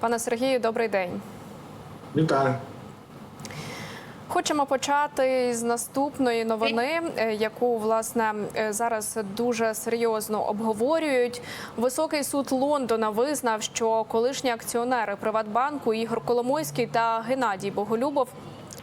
Пане Сергію, добрий день. Вітаю. Хочемо почати з наступної новини, е, яку власне е, зараз дуже серйозно обговорюють. Високий суд Лондона визнав, що колишні акціонери Приватбанку Ігор Коломойський та Геннадій Боголюбов.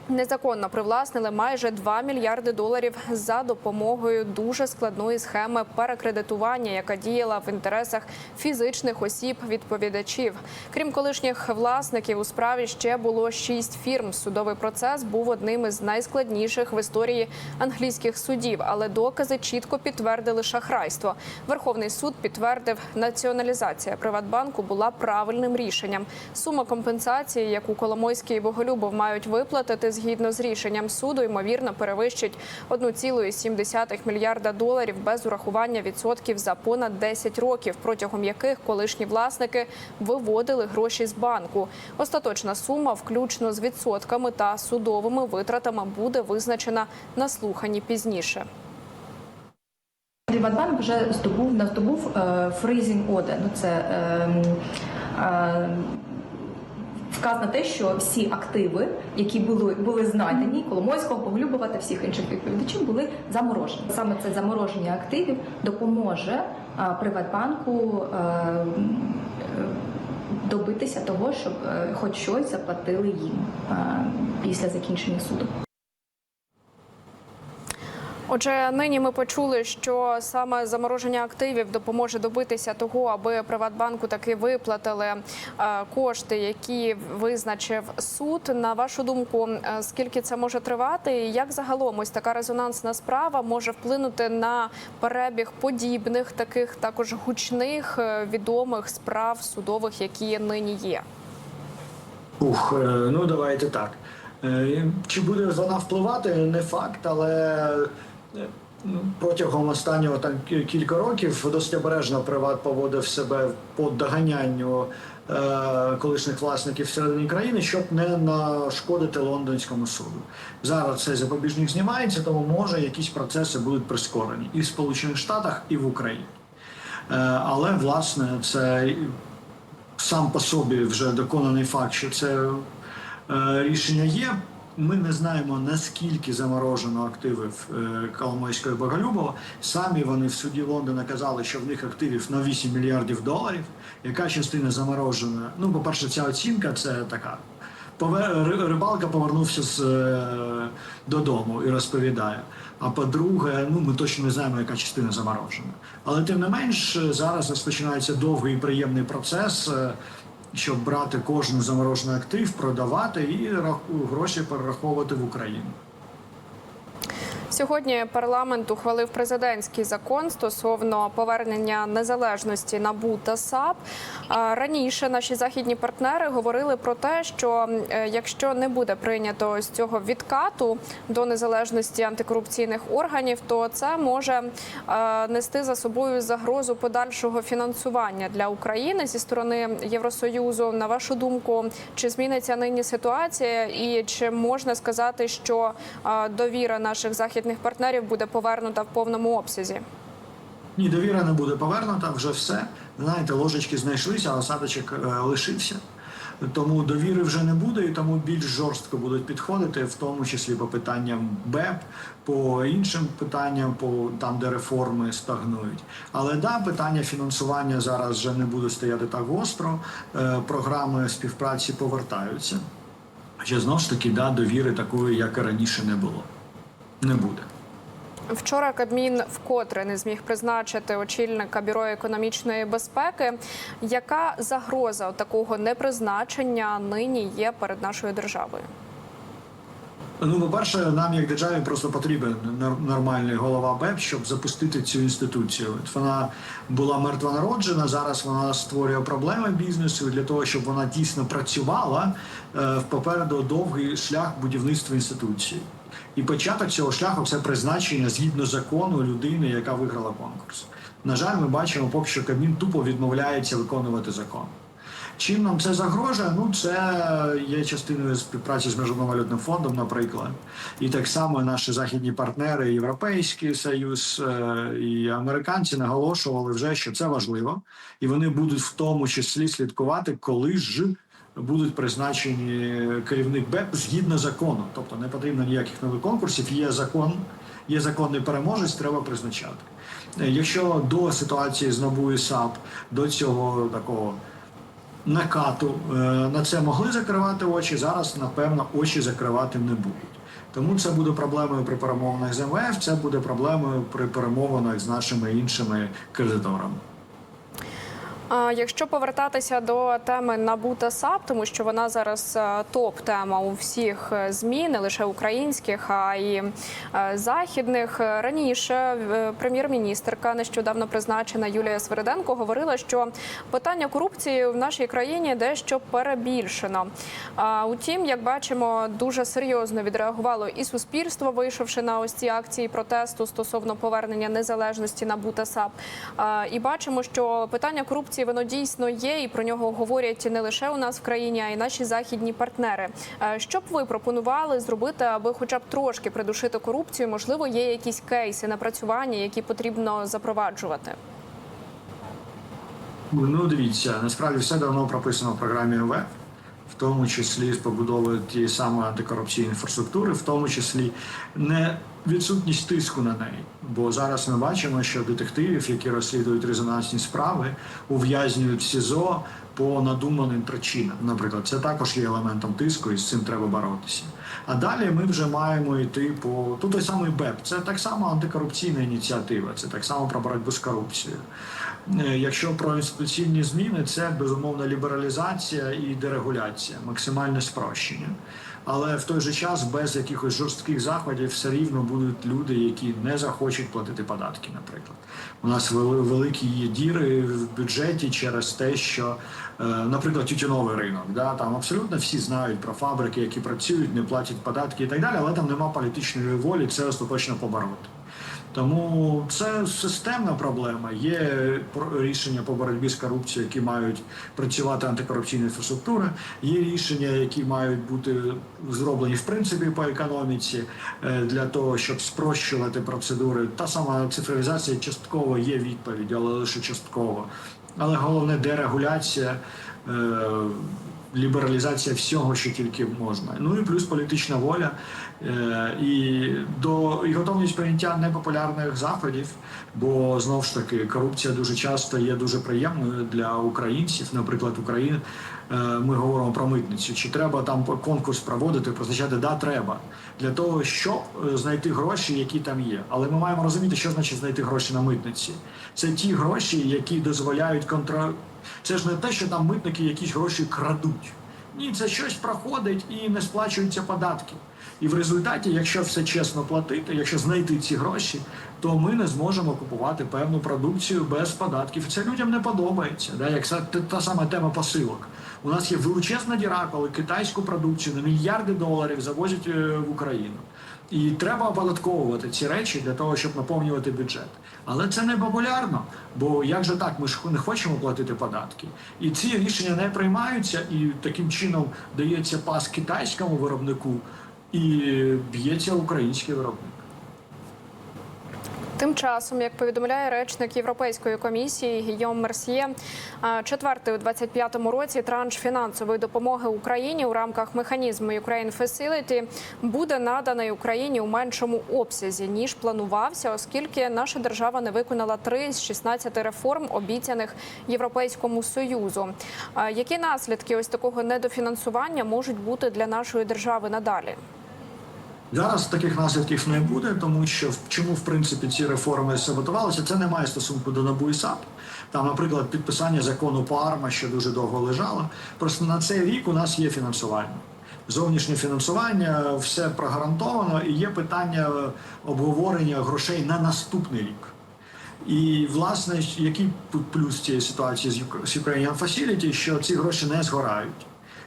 Незаконно привласнили майже 2 мільярди доларів за допомогою дуже складної схеми перекредитування, яка діяла в інтересах фізичних осіб відповідачів. Крім колишніх власників, у справі ще було шість фірм. Судовий процес був одним із найскладніших в історії англійських судів, але докази чітко підтвердили шахрайство. Верховний суд підтвердив, націоналізація Приватбанку була правильним рішенням. Сума компенсації, яку Коломойський і Боголюбов мають виплатити згідно з рішенням суду, ймовірно перевищить 1,7 мільярда доларів без урахування відсотків за понад 10 років, протягом яких колишні власники виводили гроші з банку. Остаточна сума, включно з відсотками та судовими витратами, буде визначена на слуханні пізніше. Приватбанк вже здобув наздобув е, фризінг оде. Ну це е, е, вказ на те, що всі активи, які були були знайдені Коломойського, Поглюбова та всіх інших відповідачів, були заморожені. Саме це замороження активів допоможе е, Приватбанку. Е, Добитися того, щоб е, хоч щось заплатили їм після закінчення суду. Отже, нині ми почули, що саме замороження активів допоможе добитися того, аби Приватбанку таки виплатили е, кошти, які визначив суд. На вашу думку, е, скільки це може тривати, і як загалом ось така резонансна справа може вплинути на перебіг подібних таких також гучних е, відомих справ судових, які нині є? Ух, ну давайте так. Чи буде вона впливати, не факт, але протягом останнього там кілька років досить обережно приват поводив себе по доганянню е, колишніх власників всередині країни, щоб не нашкодити лондонському суду. Зараз цей запобіжник знімається, тому може якісь процеси будуть прискорені і в Сполучених Штатах, і в Україні. Е, Але власне це сам по собі вже доконаний факт, що це е, рішення є. Ми не знаємо наскільки заморожено активів е, Коломойського і Боголюбова. Самі вони в суді Лондона казали, що в них активів на 8 мільярдів доларів. Яка частина заморожена? Ну, по-перше, ця оцінка це така. Рибалка повернувся з, е, додому і розповідає. А по-друге, ну ми точно не знаємо, яка частина заморожена. Але тим не менш, зараз розпочинається довгий і приємний процес, е, щоб брати кожен заморожений актив, продавати і гроші перераховувати в Україну. Сьогодні парламент ухвалив президентський закон стосовно повернення незалежності НАБУ та САП. Раніше наші західні партнери говорили про те, що е, якщо не буде прийнято ось цього відкату до незалежності антикорупційних органів, то це може е, нести за собою загрозу подальшого фінансування для України зі сторони Євросоюзу. На вашу думку, чи зміниться нині ситуація, і чи можна сказати, що е, довіра наших західних партнерів буде повернута в повному обсязі? Ні, довіра не буде повернута, вже все. Знаєте, ложечки знайшлися, а осадочок е, лишився. Тому довіри вже не буде, і тому більш жорстко будуть підходити, в тому числі по питанням БЕП, по іншим питанням, по там, де реформи стагнують. Але да, питання фінансування зараз вже не буде стояти так гостро. Е, Програми співпраці повертаються. Хоча знову ж таки, да, довіри такої, як і раніше, не було. Не буде. Вчора Кабмін вкотре не зміг призначити очільника бюро економічної безпеки. Яка загроза такого непризначення нині є перед нашою державою? Ну, по-перше, нам як державі просто потрібен нор- нормальний голова БЕП, щоб запустити цю інституцію. От вона була мертвонароджена, зараз вона створює проблеми бізнесу. Для того, щоб вона дійсно працювала, е, попереду довгий шлях будівництва інституції. І початок цього шляху це призначення згідно закону людини, яка виграла конкурс. На жаль, ми бачимо, поки що Кабмін тупо відмовляється виконувати закон. Чим нам це загрожує? Ну, це є частиною співпраці з Міжнародним валютним фондом, наприклад. І так само наші західні партнери, Європейський Союз е, і американці наголошували вже, що це важливо, і вони будуть в тому числі слідкувати, коли ж будуть призначені керівник БЕП згідно закону. Тобто не потрібно ніяких нових конкурсів. Є закон, є законний переможець, треба призначати. Е, Якщо до ситуації з НАБУ і САП, до цього такого накату е, на це могли закривати очі. Зараз, напевно, очі закривати не будуть. Тому це буде проблемою при перемовинах з МВФ, це буде проблемою при перемовинах з нашими іншими кредиторами. Якщо повертатися до теми НАБУ та САП, тому що вона зараз е, топ-тема у всіх е, ЗМІ, не лише українських, а й е, західних. Раніше прем'єр-міністерка нещодавно призначена Юлія Свериденко говорила, що питання корупції в нашій країні дещо перебільшено. А, Утім, як бачимо, дуже серйозно відреагувало і суспільство, вийшовши на ось ці акції протесту стосовно повернення незалежності НАБУ та САП. І бачимо, що питання корупції воно дійсно є, і про нього говорять не лише у нас в країні, а й наші західні партнери. Е, Що б ви пропонували зробити, аби, хоча б трошки придушити корупцію? Можливо, є якісь кейси напрацювання, які потрібно запроваджувати. Ну, дивіться, насправді все давно прописано в програмі МВФ, тому числі з побудовою тієї самої антикорупційної інфраструктури, в тому числі не відсутність тиску на неї. Бо зараз ми бачимо, що детективів, які розслідують резонансні справи, ув'язнюють в СІЗО по надуманим причинам. Наприклад, це також є елементом тиску, і з цим треба боротися. А далі ми вже маємо йти по тут той самий БЕП. Це так само антикорупційна ініціатива, це так само про боротьбу з корупцією. Е, Якщо про інституційні зміни, це безумовно лібералізація і дерегуляція, максимальне спрощення. Але в той же час без якихось жорстких заходів все рівно будуть люди, які не захочуть платити податки. Наприклад, у нас вели- великі є діри в бюджеті через те, що, е, наприклад, тютюновий ринок, да там абсолютно всі знають про фабрики, які працюють, не платять податки і так далі, але там нема політичної волі це остаточно побороти. Тому це системна проблема. Є рішення по боротьбі з корупцією, які мають працювати антикорупційні інфраструктури. Є рішення, які мають бути зроблені в принципі по економіці е, для того, щоб спрощувати процедури. Та сама цифровізація частково є відповідь, але лише частково. Але головне дерегуляція. е, Лібералізація всього, що тільки можна. Ну і плюс політична воля е, і до і готовність прийняття непопулярних заходів. Бо знов ж таки корупція дуже часто є дуже приємною для українців. Наприклад, Україна. Е, ми говоримо про митницю. Чи треба там конкурс проводити, призначати да, треба для того, щоб е, знайти гроші, які там є. Але ми маємо розуміти, що значить знайти гроші на митниці. Це ті гроші, які дозволяють контра. Це ж не те, що там митники якісь гроші крадуть. Ні, це щось проходить і не сплачуються податки. І в результаті, якщо все чесно платити, якщо знайти ці гроші, то ми не зможемо купувати певну продукцію без податків. Це людям не подобається. Да? Як та, сама тема посилок. У нас є величезна діра, коли китайську продукцію на мільярди доларів завозять е, в Україну. І треба оподатковувати ці речі для того, щоб наповнювати бюджет. Але це не популярно, бо як же так, ми ж не хочемо платити податки. І ці рішення не приймаються, і таким чином дається пас китайському виробнику і б'ється український виробник. Тим часом, як повідомляє речник Європейської комісії Гійом Мерсьє, четвертий у 25-му році транш фінансової допомоги Україні у рамках механізму Ukraine Facility буде наданий Україні у меншому обсязі ніж планувався, оскільки наша держава не виконала три з 16 реформ, обіцяних Європейському союзу. Які наслідки ось такого недофінансування можуть бути для нашої держави надалі? Зараз таких наслідків не буде, тому що чому в принципі ці реформи саботувалися, це не має стосунку до НАБУ і САП. Там, наприклад, підписання закону ПАРМА, що дуже довго лежало. Просто на цей рік у нас є фінансування. Зовнішнє фінансування, все прогарантовано, і є питання обговорення грошей на наступний рік. І власне, який плюс цієї ситуації з Ukrainian Facility, що ці гроші не згорають.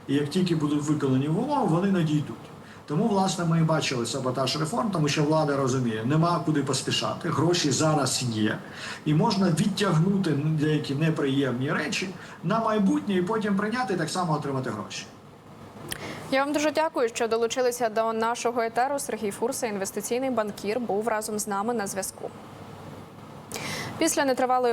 І як тільки будуть виконані умови, вони надійдуть. Тому, власне, ми і бачили саботаж реформ, тому що влада розуміє, нема куди поспішати. Гроші зараз є, і можна відтягнути деякі неприємні речі на майбутнє і потім прийняти і так само отримати гроші. Я вам дуже дякую, що долучилися до нашого етеру. Сергій Фурса, інвестиційний банкір, був разом з нами на зв'язку. Після нетривалої